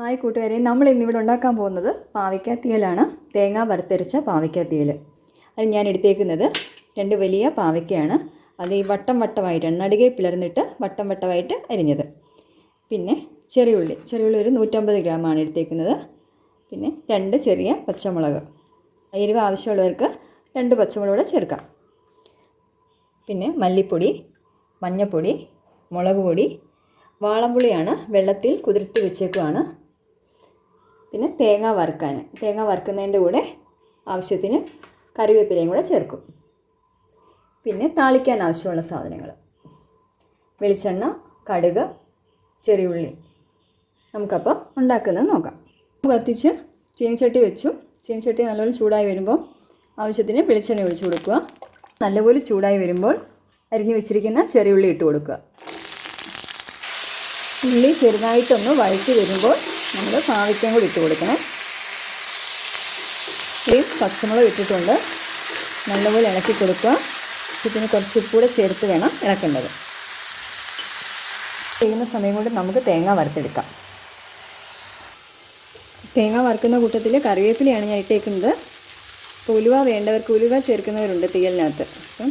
Hi കൂട്ടുകാരെ നമ്മൾ ഇന്നിവിടെ ഉണ്ടാക്കാൻ പോകുന്നത് പാവയ്ക്കാത്തിയലാണ് തേങ്ങ വറുത്തരച്ച പാവയ്ക്കാത്തിയൽ അത് ഞാൻ എടുത്തേക്കുന്നത് രണ്ട് വലിയ പാവയ്ക്കയാണ്. അത് ഈ വട്ടം വട്ടമായിട്ടാണ് നടുകെ പിളർന്നിട്ട് വട്ടം വട്ടമായിട്ട് അരിഞ്ഞത്. പിന്നെ ചെറിയുള്ളി ചെറിയുള്ളി ഒരു നൂറ്റമ്പത് ഗ്രാമാണ് എടുത്തേക്കുന്നത്. പിന്നെ രണ്ട് ചെറിയ പച്ചമുളക്. എരിവ് ആവശ്യമുള്ളവർക്ക് രണ്ട് പച്ചമുളക് കൂടെ ചേർക്കാം. പിന്നെ മല്ലിപ്പൊടി മഞ്ഞൾപ്പൊടി മുളക് പൊടി. വാളംപുളിയാണ് വെള്ളത്തിൽ കുതിർത്ത് വെച്ചേക്കുവാണ്. പിന്നെ തേങ്ങ വറുക്കാൻ. തേങ്ങ വറുക്കുന്നതിന്റെ കൂടെ ആവശ്യത്തിന് കറിവേപ്പിലയും കൂടെ ചേർക്കും. പിന്നെ താളിക്കാൻ ആവശ്യമുള്ള സാധനങ്ങൾ. വെളിച്ചെണ്ണ കടുക് ചെറിയുള്ളി. നമുക്കപ്പം ഉണ്ടാക്കുന്നത് നോക്കാം. കത്തിച്ച് ചീനിച്ചട്ടി വെച്ചു. ചീനിച്ചട്ടി നല്ലപോലെ ചൂടായി വരുമ്പോൾ ആവശ്യത്തിന് വെളിച്ചെണ്ണ ഒഴിച്ചു കൊടുക്കുക. നല്ലപോലെ ചൂടായി വരുമ്പോൾ അരിഞ്ഞു വെച്ചിരിക്കുന്ന ചെറിയുള്ളി ഇട്ട് കൊടുക്കുക. ഉള്ളി ചെറുതായിട്ടൊന്ന് വഴറ്റി വരുമ്പോൾ നമ്മൾ പാവയ്ക്കയും കൂടി ഇട്ട് കൊടുക്കണം. ഈ പച്ചമുളക് ഇട്ടിട്ടുണ്ട്. നല്ലപോലെ ഇളക്കി കൊടുക്കുക. ഇതിന് കുറച്ച് ഉപ്പൂടെ ചേർത്ത് വേണം ഇളക്കേണ്ടത്. ചെയ്യുന്ന സമയം കൊണ്ട് നമുക്ക് തേങ്ങ വറുത്തെടുക്കാം. തേങ്ങ വറുക്കുന്ന കൂട്ടത്തിൽ കറിവേപ്പിലയാണ് ഞാൻ ഇട്ടേക്കുന്നത്. ഉലുവ വേണ്ടവർക്ക് ഉലുവ ചേർക്കുന്നവരുണ്ട് തീയലിനകത്ത്. അപ്പം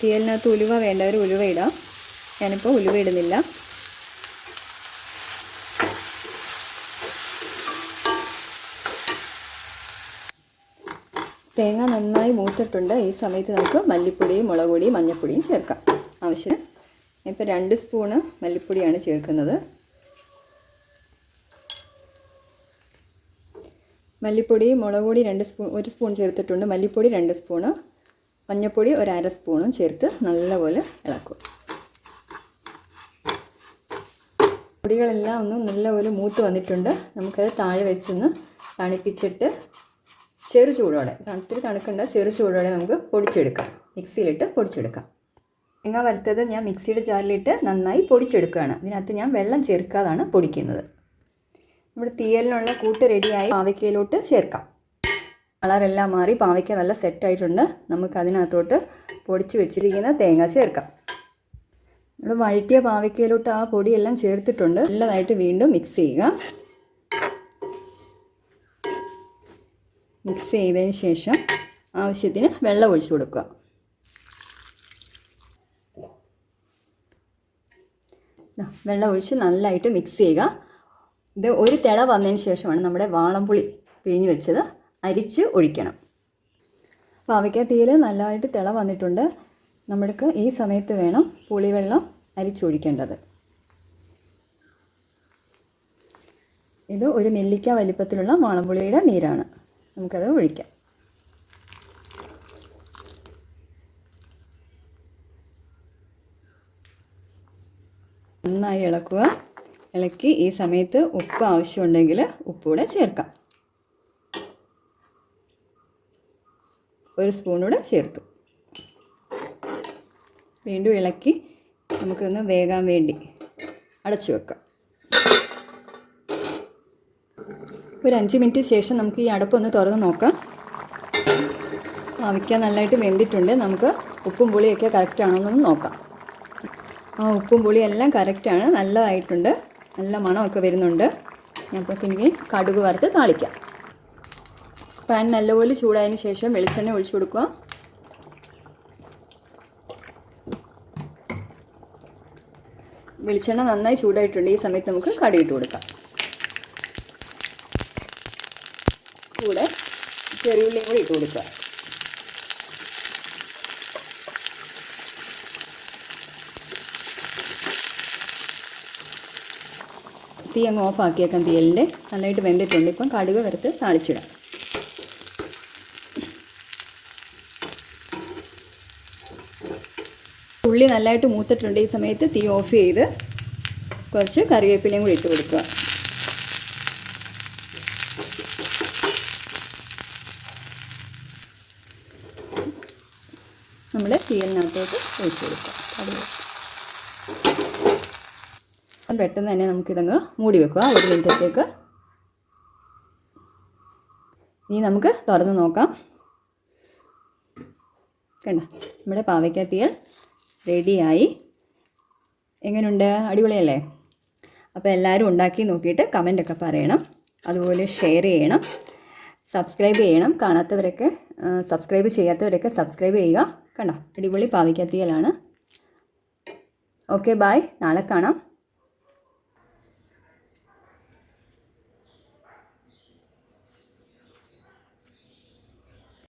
തീയലിനകത്ത് ഉലുവ വേണ്ടവർ ഉലുവ ഇടാം. ഞാനിപ്പോൾ ഉലുവ ഇടുന്നില്ല. തേങ്ങ നന്നായി മൂത്തിട്ടുണ്ട്. ഈ സമയത്ത് നമുക്ക് മല്ലിപ്പൊടിയും മുളക് പൊടിയും മഞ്ഞൾപ്പൊടിയും ചേർക്കാം. ആവശ്യത്തിന് ഇപ്പോൾ രണ്ട് സ്പൂണ് മല്ലിപ്പൊടിയാണ് ചേർക്കുന്നത്. മല്ലിപ്പൊടി മുളക് പൊടി രണ്ട് സ്പൂൺ ഒരു സ്പൂൺ ചേർത്തിട്ടുണ്ട്. മല്ലിപ്പൊടി രണ്ട് സ്പൂണ്. മഞ്ഞൾപ്പൊടി ഒരു അര സ്പൂണും ചേർത്ത് നല്ലപോലെ ഇളക്കും പൊടികളെല്ലാം ഒന്ന് നല്ലപോലെ മൂത്ത് വന്നിട്ടുണ്ട്. നമുക്കത് താഴെ വെച്ചൊന്ന് തണുപ്പിച്ചിട്ട് ചെറു ചൂടോടെ തണുത്തിരി തണുക്കണ്ട ചെറു ചൂടോടെ നമുക്ക് പൊടിച്ചെടുക്കാം. മിക്സിയിലിട്ട് പൊടിച്ചെടുക്കാം. തേങ്ങ വറുത്തത് ഞാൻ മിക്സിയുടെ ജാറിലിട്ട് നന്നായി പൊടിച്ചെടുക്കുകയാണ്. ഇതിനകത്ത് ഞാൻ വെള്ളം ചേർക്കാതാണ് പൊടിക്കുന്നത്. നമ്മുടെ തീയലിനുള്ള കൂട്ട് റെഡിയായി പാവയ്ക്കയിലോട്ട് ചേർക്കാം. കളറെല്ലാം മാറി പാവയ്ക്ക നല്ല സെറ്റായിട്ടുണ്ട്. നമുക്ക് അതിനകത്തോട്ട് പൊടിച്ച് വെച്ചിരിക്കുന്ന തേങ്ങ ചേർക്കാം. നമ്മൾ വഴറ്റിയ പാവയ്ക്കയിലോട്ട് ആ പൊടിയെല്ലാം ചേർത്തിട്ടുണ്ട്. നല്ലതായിട്ട് വീണ്ടും മിക്സ് ചെയ്യുക. മിക്സ് ചെയ്തതിന് ശേഷം ആവശ്യത്തിന് വെള്ളം ഒഴിച്ചു കൊടുക്കുക. വെള്ളം ഒഴിച്ച് നല്ലതായിട്ട് മിക്സ് ചെയ്യുക. ഇത് ഒരു തിള വന്നതിന് ശേഷമാണ് നമ്മുടെ വാളംപുളി പിഴിഞ്ഞ് വെച്ചത് അരിച്ച് ഒഴിക്കണം. അപ്പോൾ തീയിൽ നല്ലതായിട്ട് തിള വന്നിട്ടുണ്ട്. നമ്മൾക്ക് ഈ സമയത്ത് വേണം പുളിവെള്ളം അരിച്ചൊഴിക്കേണ്ടത് ഇത് ഒരു നെല്ലിക്ക വലിപ്പത്തിലുള്ള വാളംപുളിയുടെ നീരാണ്. നമുക്കത് ഒഴിക്കാം. നന്നായി ഇളക്കുക. ഇളക്കി ഈ സമയത്ത് ഉപ്പ് ആവശ്യമുണ്ടെങ്കിൽ ഉപ്പൂടെ ചേർക്കാം. ഒരു സ്പൂണൂടെ ചേർത്തു. വീണ്ടും ഇളക്കി നമുക്കൊന്ന് വേകാൻ വേണ്ടി അടച്ചു വെക്കാം. ഒരു അഞ്ച് മിനിറ്റ് ശേഷം നമുക്ക് ഈ അടപ്പൊന്ന് തുറന്ന് നോക്കാം. പാവയ്ക്ക നല്ലതായിട്ട് വെന്തിട്ടുണ്ട്. നമുക്ക് ഉപ്പും പുളിയൊക്കെ കറക്റ്റ് ആണോ എന്നൊന്ന് നോക്കാം. ആ ഉപ്പും പുളിയും എല്ലാം കറക്റ്റാണ് നല്ലതായിട്ടുണ്ട്. നല്ല മണമൊക്കെ വരുന്നുണ്ട്. അപ്പോൾ എനിക്ക് കടുക് വറുത്ത് താളിക്കാം. പാൻ നല്ലപോലെ ചൂടായതിന് ശേഷം വെളിച്ചെണ്ണ ഒഴിച്ചു കൊടുക്കുക. വെളിച്ചെണ്ണ നന്നായി ചൂടായിട്ടുണ്ട്. ഈ സമയത്ത് നമുക്ക് കടിയിട്ട് കൊടുക്കാം കൂടെ ചെറിയുള്ളിയും കൂടി ഇട്ട് കൊടുക്കുക. തീ അങ്ങ് ഓഫ് ആക്കിയേക്കാം തീയലിന്റെ. നന്നായിട്ട് വെന്തിട്ടുണ്ട്. ഇപ്പം കടുക് വറുത്ത് താളിച്ചിടാം. ഉള്ളി നല്ലതായിട്ട് മൂത്തിട്ടുണ്ട് ഈ സമയത്ത് തീ ഓഫ് ചെയ്ത് കുറച്ച് കറിവേപ്പിലയും കൂടി ഇട്ട് കൊടുക്കുക. നമ്മുടെ തീയലിനകത്തോട്ട് ഒഴിച്ചു കൊടുക്കുക കടുക് പെട്ടെന്ന് തന്നെ നമുക്കിതങ്ങ് മൂടി വെക്കുക. ഒരു മിനിറ്റത്തേക്ക്. ഇനി നമുക്ക് തുറന്ന് നോക്കാം. കണ്ട? നമ്മുടെ പാവയ്ക്ക തീയൽ റെഡിയായി. എങ്ങനെയുണ്ട് അടിപൊളിയല്ലേ? അപ്പോൾ എല്ലാവരും ഉണ്ടാക്കി നോക്കിയിട്ട് കമന്റൊക്കെ പറയണം. അതുപോലെ ഷെയർ ചെയ്യണം. സബ്സ്ക്രൈബ് ചെയ്യണം. കാണാത്തവരൊക്കെ സബ്സ്ക്രൈബ് ചെയ്യാത്തവരൊക്കെ സബ്സ്ക്രൈബ് ചെയ്യുക. കണ്ടോ? അടിപൊളി പാവയ്ക്കത്തിയലാണ് ഓക്കെ ബായ് നാളെ കാണാം.